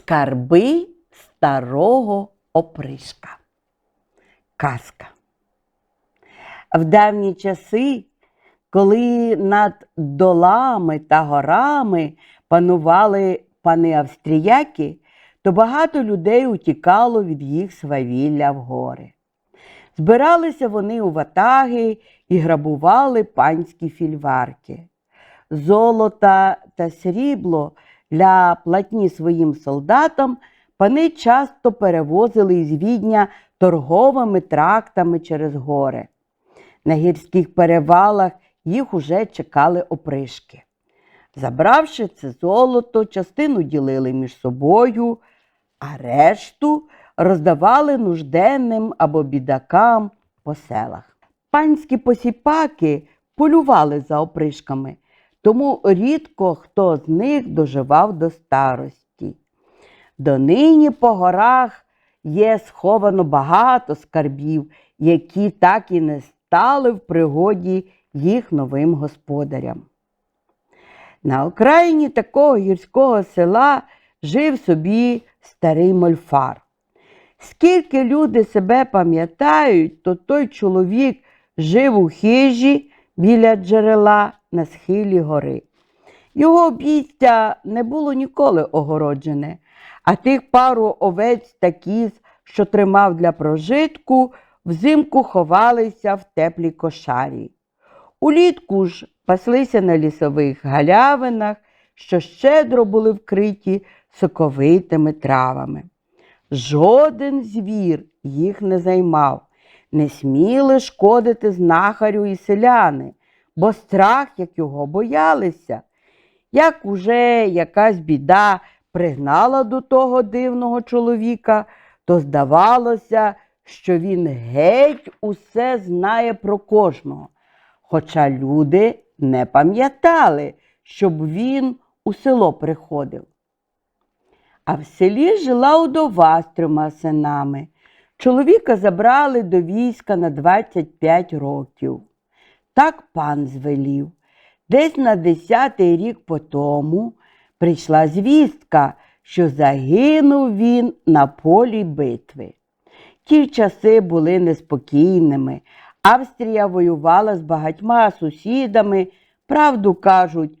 Скарби старого опришка. Казка. В давні часи, коли над долами та горами панували пани австріяки, то багато людей утікало від їх свавілля в гори. Збиралися вони у ватаги і грабували панські фільварки. Золота та срібло для платні своїм солдатам пани часто перевозили із Відня торговими трактами через гори. На гірських перевалах їх уже чекали опришки. Забравши це золото, частину ділили між собою, а решту роздавали нужденним або бідакам по селах. Панські посіпаки полювали за опришками, тому рідко хто з них доживав до старості. Донині по горах є сховано багато скарбів, які так і не стали в пригоді їх новим господарям. На окраїні такого гірського села жив собі старий мольфар. Скільки люди себе пам'ятають, то той чоловік жив у хижі біля джерела на схилі гори. Його обійстя не було ніколи огороджене, а тих пару овець та кіз, що тримав для прожитку, взимку ховалися в теплій кошарі. Улітку ж паслися на лісових галявинах, що щедро були вкриті соковитими травами. Жоден звір їх не займав, не сміли шкодити знахарю і селяни, бо страх, як його боялися. Як уже якась біда пригнала до того дивного чоловіка, то здавалося, що він геть усе знає про кожного. Хоча люди не пам'ятали, щоб він у село приходив. А в селі жила удова з трьома синами. Чоловіка забрали до війська на 25 років. Так пан звелів. Десь на десятий рік по тому прийшла звістка, що загинув він на полі битви. Ті часи були неспокійними. Австрія воювала з багатьма сусідами, правду кажуть,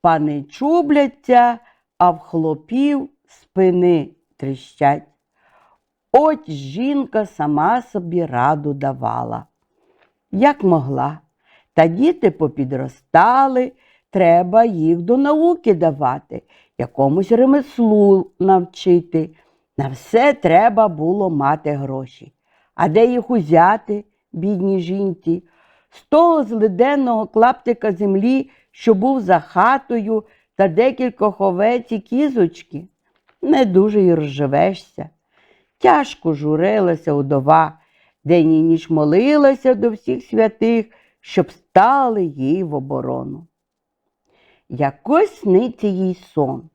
пани чубляться, а в хлопів спини тріщать. От жінка сама собі раду давала. Як могла, та діти попідростали, треба їх до науки давати, якомусь ремеслу навчити. На все треба було мати гроші. А де їх узяти, бідній жінці? З того злиденного клаптика землі, що був за хатою, та декількох овець і кізочки, не дуже й розживешся. Тяжко журилася удова, день і ніч молилася до всіх святих, щоб стали їй в оборону. Якось сниться їй сон.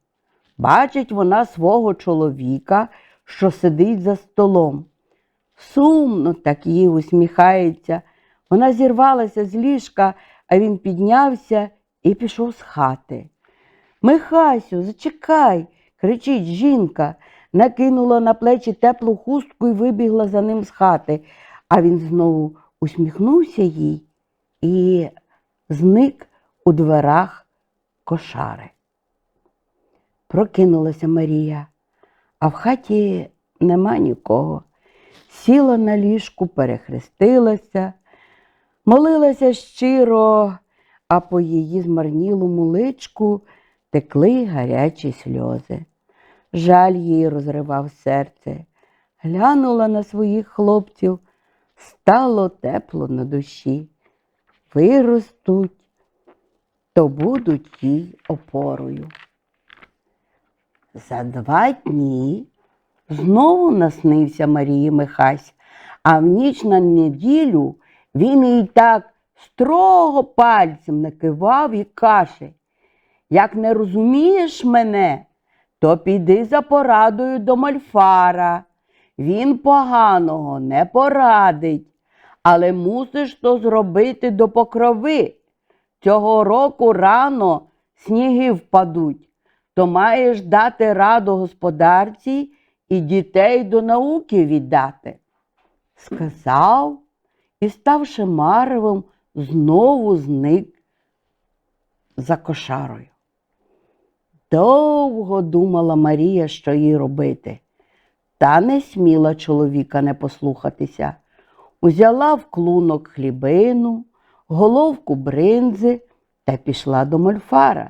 Бачить вона свого чоловіка, що сидить за столом. Сумно так їй усміхається. Вона зірвалася з ліжка, а він піднявся і пішов з хати. Михасю, зачекай, кричить жінка, накинула на плечі теплу хустку і вибігла за ним з хати, а він знову усміхнувся їй і зник у дверах кошари. Прокинулася Марія, а в хаті нема нікого. Сіла на ліжку, перехрестилася, молилася щиро, а по її змарнілому личку текли гарячі сльози. Жаль їй розривав серце. Глянула на своїх хлопців, стало тепло на душі. Виростуть, то будуть їй опорою. За два дні знову наснився Марії Михась, а в ніч на неділю він їй так строго пальцем накивав і каже, як не розумієш мене, то піди за порадою до Мольфара. Він поганого не порадить, але мусиш то зробити до покрови. Цього року рано сніги впадуть, то маєш дати раду господарці і дітей до науки віддати. Сказав і, ставши маревом, знову зник за кошарою. Довго думала Марія, що їй робити, та не сміла чоловіка не послухатися. Узяла в клунок хлібину, головку бринзи та пішла до мольфара.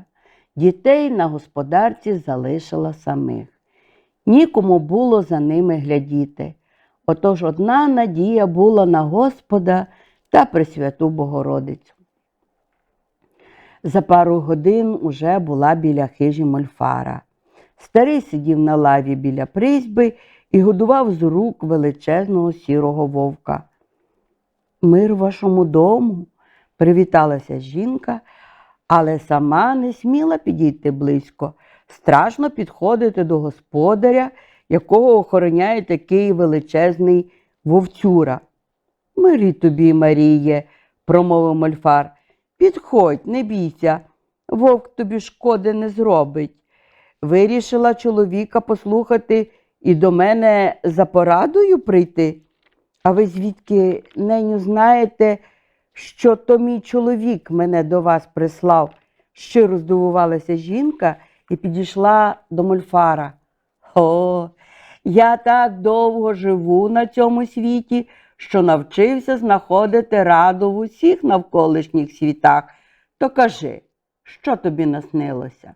Дітей на господарці залишила самих. Нікому було за ними глядіти. Отож одна надія була на Господа та Пресвяту Богородицю. За пару годин уже була біля хижі мольфара. Старий сидів на лаві біля призьби і годував з рук величезного сірого вовка. Мир вашому дому, привіталася жінка, але сама не сміла підійти близько. Страшно підходити до господаря, якого охороняє такий величезний вовцюра. Мирі тобі, Маріє, промовив мольфар. Підходь, не бійся, вовк тобі шкоди не зробить. Вирішила чоловіка послухати і до мене за порадою прийти. А ви звідки неню знаєте, що то мій чоловік мене до вас прислав? Щиро здивувалася жінка і підійшла до мольфара. О, я так довго живу на цьому світі, що навчився знаходити раду в усіх навколишніх світах. То кажи, що тобі наснилося?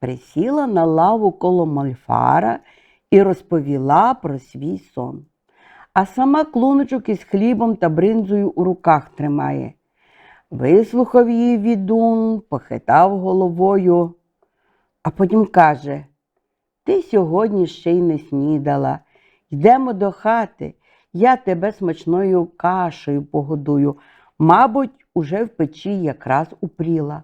Присіла на лаву коло мольфара і розповіла про свій сон. А сама клуночок із хлібом та бринзою у руках тримає. Вислухав її відун, похитав головою, а потім каже: Ти сьогодні ще й не снідала. Йдемо до хати, я тебе смачною кашею погодую. Мабуть, уже в печі якраз упріла.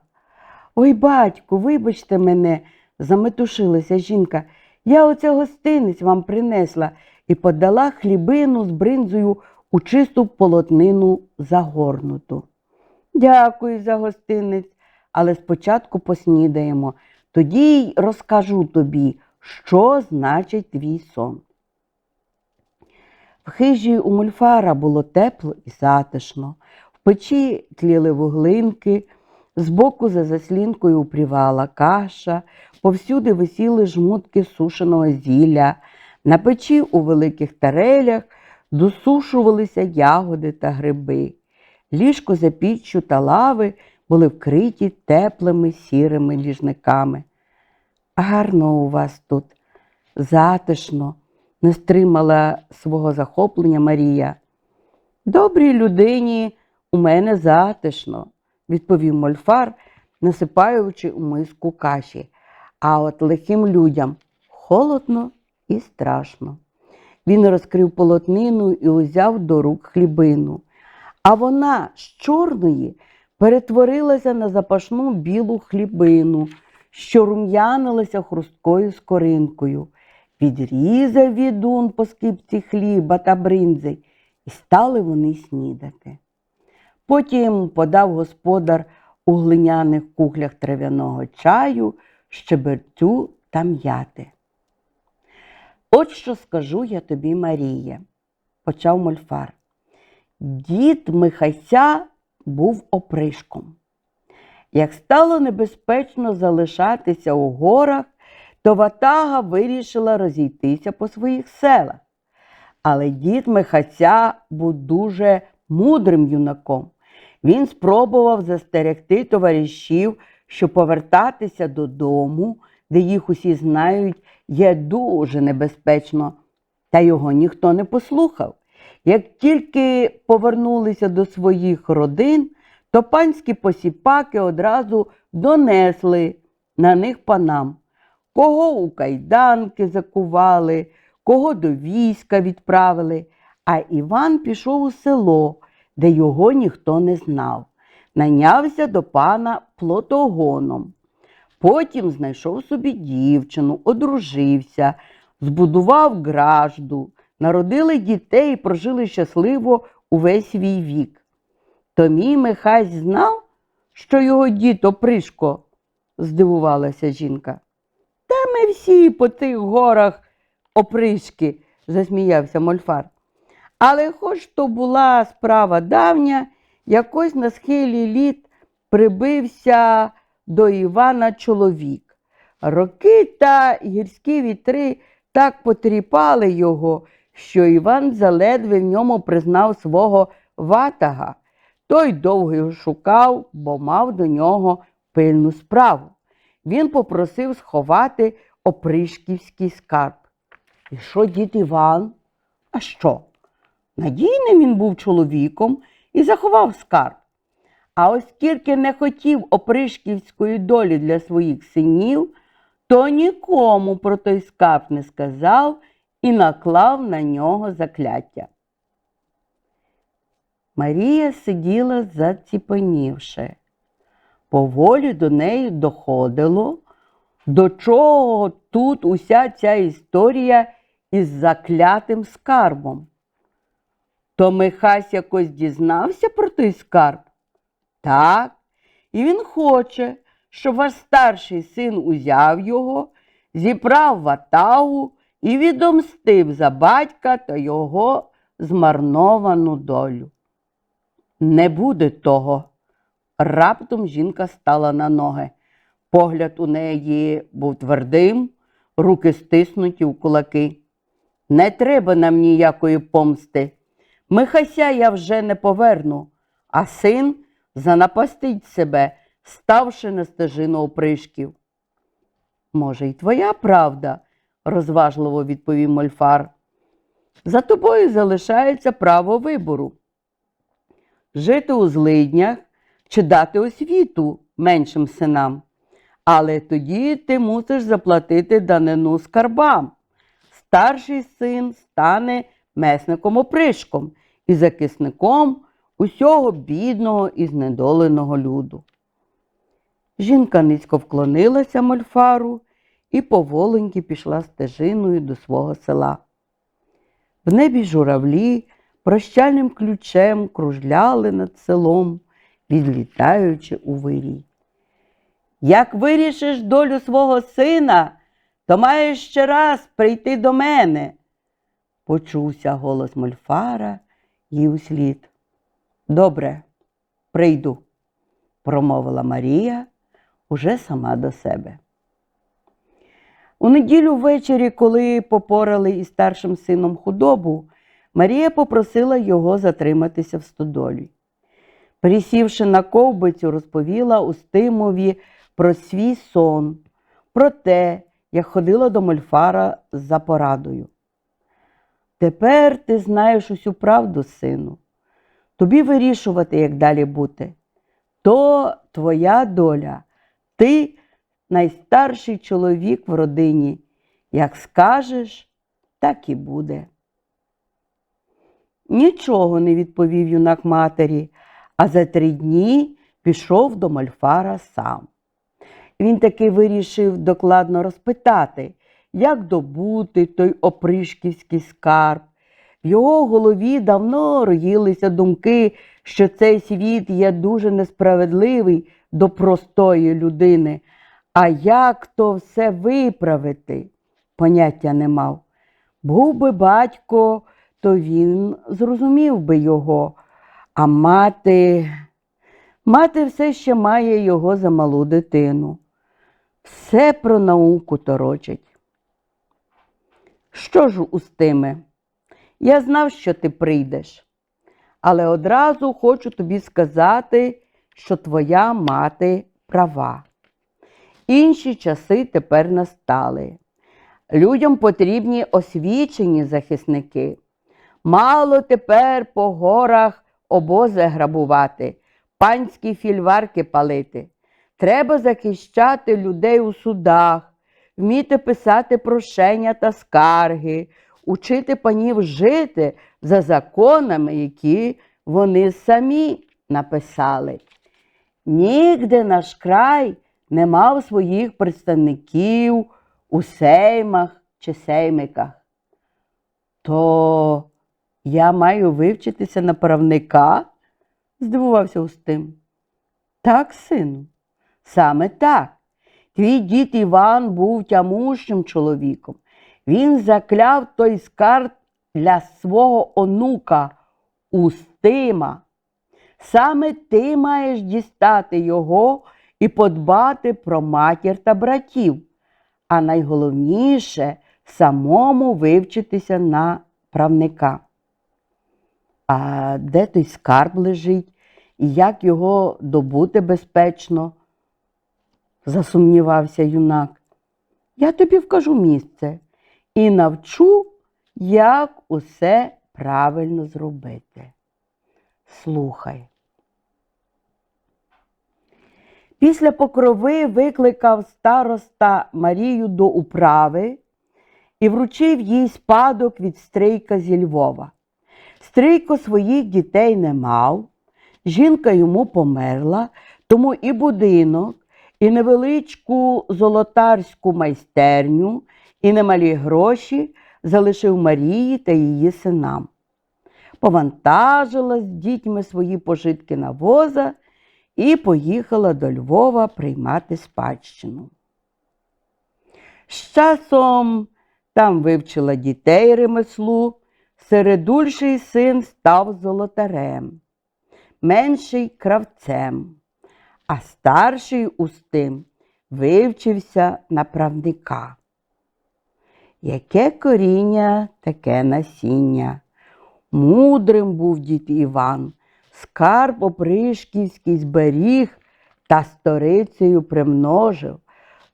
Ой, батьку, вибачте мене, заметушилася жінка. Я оце гостинець вам принесла і подала хлібину з бринзою у чисту полотнину загорнуту. Дякую за гостинець, але спочатку поснідаємо, тоді й розкажу тобі, що значить твій сон. В хижі у мульфара було тепло і затишно, в печі тліли вуглинки, збоку за заслінкою упрівала каша, повсюди висіли жмутки сушеного зілля, на печі у великих тарелях досушувалися ягоди та гриби. Ліжко за піччю та лави були вкриті теплими сірими ліжниками. Гарно у вас тут, затишно, не стримала свого захоплення Марія. Добрій людині у мене затишно, відповів мольфар, насипаючи у миску каші. А от лихим людям холодно і страшно. Він розкрив полотнину і узяв до рук хлібину. А вона з чорної перетворилася на запашну білу хлібину, що рум'янилася хрусткою скоринкою. Відрізав відун по скипці хліба та бринзи, і стали вони снідати. Потім подав господар у глиняних кухлях трав'яного чаю, щеберцю та м'яти. От що скажу я тобі, Марія, почав мольфар. Дід Михайся був опришком. Як стало небезпечно залишатися у горах, то ватага вирішила розійтися по своїх селах. Але дід Михайся був дуже мудрим юнаком. Він спробував застерегти товаришів, що повертатися додому, де їх усі знають, є дуже небезпечно, та його ніхто не послухав. Як тільки повернулися до своїх родин, то панські посіпаки одразу донесли на них панам. кого у кайданки закували, кого до війська відправили, а Іван пішов у село, де його ніхто не знав. Найнявся до пана плотогоном. Потім знайшов собі дівчину, одружився, збудував гражду, народили дітей і прожили щасливо увесь свій вік. То мій Михась знав, що його дід опришко, здивувалася жінка. Та ми всі по тих горах опришки, засміявся Мольфар. Але хоч то була справа давня, якось на схилі літ прибився до Івана чоловік. Роки та гірські вітри так потріпали його, що Іван заледве в ньому признав свого ватага. Той довго його шукав, бо мав до нього пильну справу. Він попросив сховати опришківський скарб. І що дід Іван? А що? Надійним він був чоловіком і заховав скарб. А оскільки не хотів опришківської долі для своїх синів, то нікому про той скарб не сказав і наклав на нього закляття. Марія сиділа заціпанівши. Поволі до неї доходило, до чого тут уся ця історія із заклятим скарбом. То Михась якось дізнався про той скарб? Так, і він хоче, щоб ваш старший син узяв його, зібрав ватагу і відомстив за батька та його змарновану долю. Не буде того. Раптом жінка стала на ноги. Погляд у неї був твердим, руки стиснуті в кулаки. Не треба нам ніякої помсти. Михася я вже не поверну, а син занапастить себе, ставши на стежину опришків. Може, й твоя правда, розважливо відповів Мольфар. За тобою залишається право вибору. Жити у злиднях чи дати освіту меншим синам. Але тоді ти мусиш заплатити данину скарбам. Старший син стане месником опришком і захисником усього бідного і знедоленого люду. Жінка низько вклонилася мольфару і поволеньки пішла стежиною до свого села. В небі журавлі прощальним ключем кружляли над селом, відлітаючи у вирій. Як вирішиш долю свого сина, то маєш ще раз прийти до мене, почувся голос Мольфара їй услід. Добре, прийду, промовила Марія уже сама до себе. У неділю ввечері, коли попорали із старшим сином худобу, Марія попросила його затриматися в стодолі. Присівши на ковбицю, розповіла Устимові про свій сон, про те, як ходила до Мольфара за порадою. Тепер ти знаєш усю правду, сину. Тобі вирішувати, як далі бути. То твоя доля, ти найстарший чоловік в родині. Як скажеш, так і буде. Нічого не відповів юнак матері, а за три дні пішов до Мольфара сам. Він таки вирішив докладно розпитати, як добути той опришківський скарб. В його голові давно роїлися думки, що цей світ є дуже несправедливий до простої людини. А як то все виправити? Поняття не мав. Був би батько, то він зрозумів би його, а мати, мати все ще має його за малу дитину. Все про науку торочить. Що ж, Устиме, я знав, що ти прийдеш, але одразу хочу тобі сказати, що твоя мати права. Інші часи тепер настали. Людям потрібні освічені захисники. Мало тепер по горах обози грабувати, панські фільварки палити. Треба захищати людей у судах, вміти писати прошення та скарги, учити панів жити за законами, які вони самі написали. Нігде наш край не мав своїх представників у сеймах чи сеймиках. То я маю вивчитися на правника? здивувався Устим. Так, сину, саме так. Твій дід Іван був тямущим чоловіком. Він закляв той скарб для свого онука Устима. Саме ти маєш дістати його і подбати про матір та братів, а найголовніше самому вивчитися на правника. А де той скарб лежить і як його добути безпечно? засумнівався юнак. Я тобі вкажу місце і навчу, як усе правильно зробити. Слухай. Після покрови викликав староста Марію до управи і вручив їй спадок від стрийка зі Львова. Стрийко своїх дітей не мав, жінка йому померла, тому і будинок, і невеличку золотарську майстерню, і немалі гроші залишив Марії та її синам. Повантажила з дітьми свої пожитки на воза і поїхала до Львова приймати спадщину. З часом там вивчила дітей ремеслу, середульший син став золотарем, менший кравцем, а старший устим вивчився на правника. Яке коріння, таке насіння. Мудрим був дід Іван, скарб опришківський зберіг та сторицею примножив,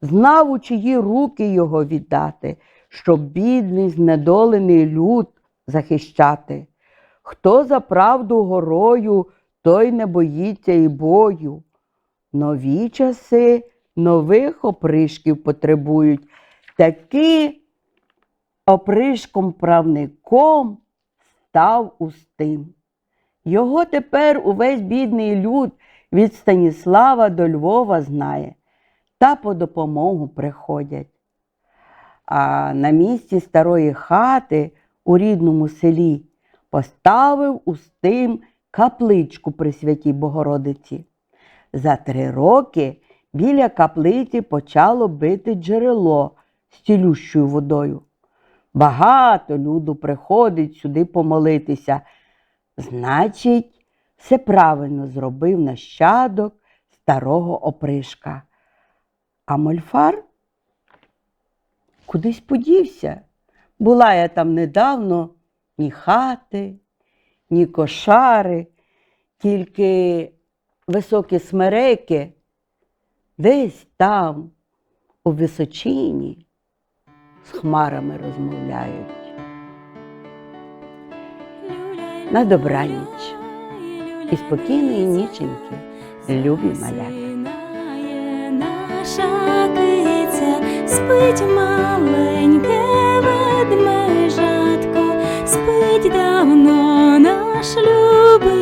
знав, у чиї руки його віддати, щоб бідний, знедолений люд захищати. Хто за правду горою, той не боїться і бою. Нові часи нових опришків потребують. Таки опришком правником став устим. Його тепер увесь бідний люд від Станіслава до Львова знає та по допомогу приходять. А на місці старої хати у рідному селі поставив устим капличку при святій Богородиці. За три роки біля каплиці почало бити джерело з цілющою водою. Багато люду приходить сюди помолитися. Значить, все правильно зробив нащадок старого опришка. А мольфар кудись подівся. Була я там недавно ні хати, ні кошари, тільки високі смереки десь там, у височині, з хмарами розмовляють. На добраніч і спокійної ніченьки, любі. Засинає наша киця, спить маленьке ведмежатко, спить давно наш люб.